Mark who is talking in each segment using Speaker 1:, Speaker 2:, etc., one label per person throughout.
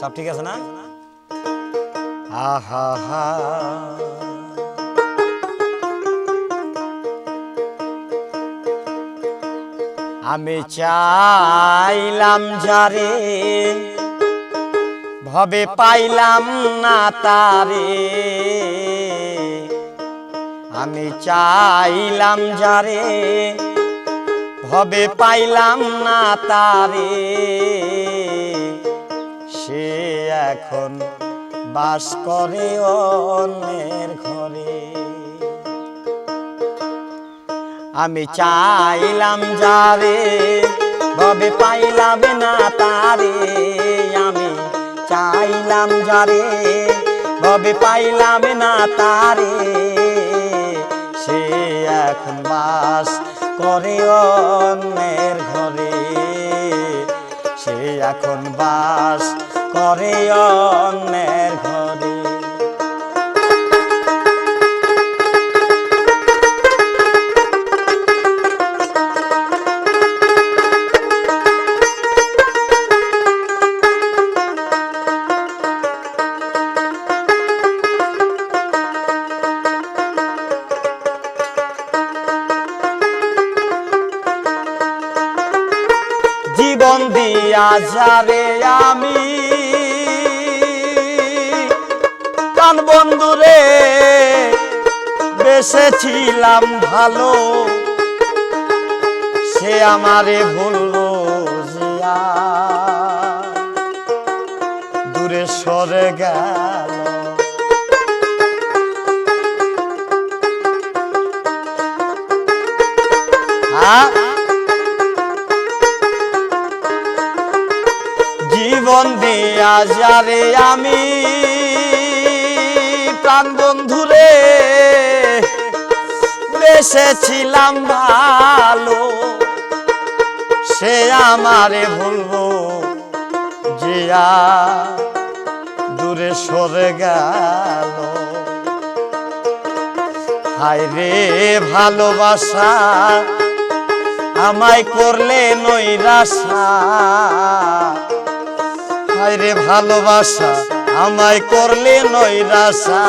Speaker 1: সব ঠিক আছে না? আহা হা আমি চাইলাম যারে ভবে পাইলাম না তারে। আমি চাইলাম যারে ভবে পাইলাম না তারে। এখন বাস করে অন্যের ঘরে। আমি চাইলাম যারে, ভবে পাইলাম না তারে। আমি চাইলাম যারে, ভবে পাইলাম না তারে। সে এখন বাস করে অন্যের ঘরে। সে এখন বাস করে অন্যের ঘরে। জীবন দিয়া যারে আমি কান বন্ধুরে বেসেছিলাম ভালো। সে আমারে জিয়া। দূরে সরে গেল। হ্যাঁ? জীবন দিয়া যারে আমি প্রাণ বন্ধুরে বেসেছিলাম ভালো। সে আমারে ভুলবো জিয়া দূরে সরে গেল। হায় রে ভালোবাসা, আমায় করলে নৈরাশা। হায় রে ভালোবাসা, আমায় করলে নৈরাশা।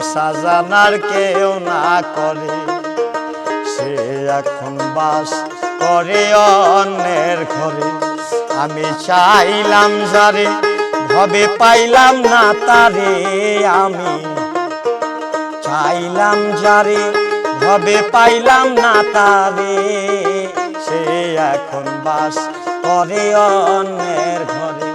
Speaker 1: বাসা জানার কেউ না করে। সে এখন বাস করে অন্যের ঘরে। আমি চাইলাম যারে, ভবে পাইলাম না তারে আমি। চাইলাম যারে, ভবে পাইলাম না তারে। সে এখন বাস করে অন্যের ঘরে।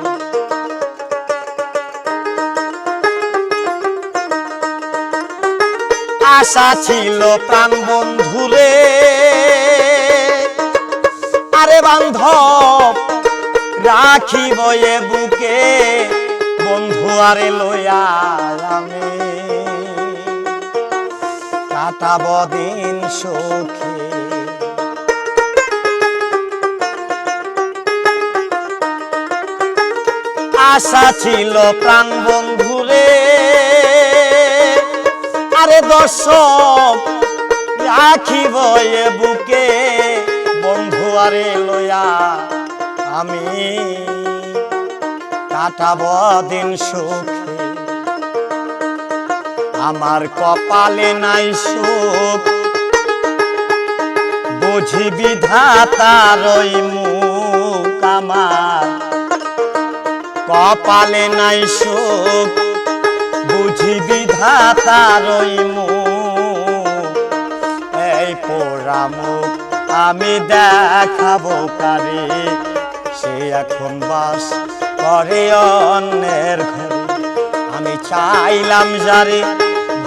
Speaker 1: আশা ছিল প্রাণ বন্ধুরে আরে বান্ধব রাখি বয়ে বুকে, বন্ধু আরে আমি। কাটাব দিন সুখে। আশা ছিল প্রাণ বন্ধুরে দর্শক, রাখিব এ বুকে, বন্ধু আরে লয়া, আমি কাটাব দিন সুখে। আমার কপালে নাই সুখ, বুঝি বিধাতার ওই মুখ আমার। কপালে নাই সুখ, বুঝি বিধাতার ওই এই পোড়া আমি দেখাবো কারে? সে এখন বাস করে অন্যের ঘরে। আমি চাইলাম যারে,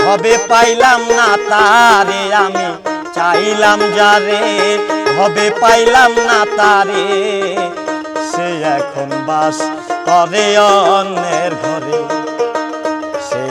Speaker 1: ভবে পাইলাম না তারে। আমি চাইলাম যারে, ভবে পাইলাম না তারে। সে এখন বাস করে অন্যের ঘরে।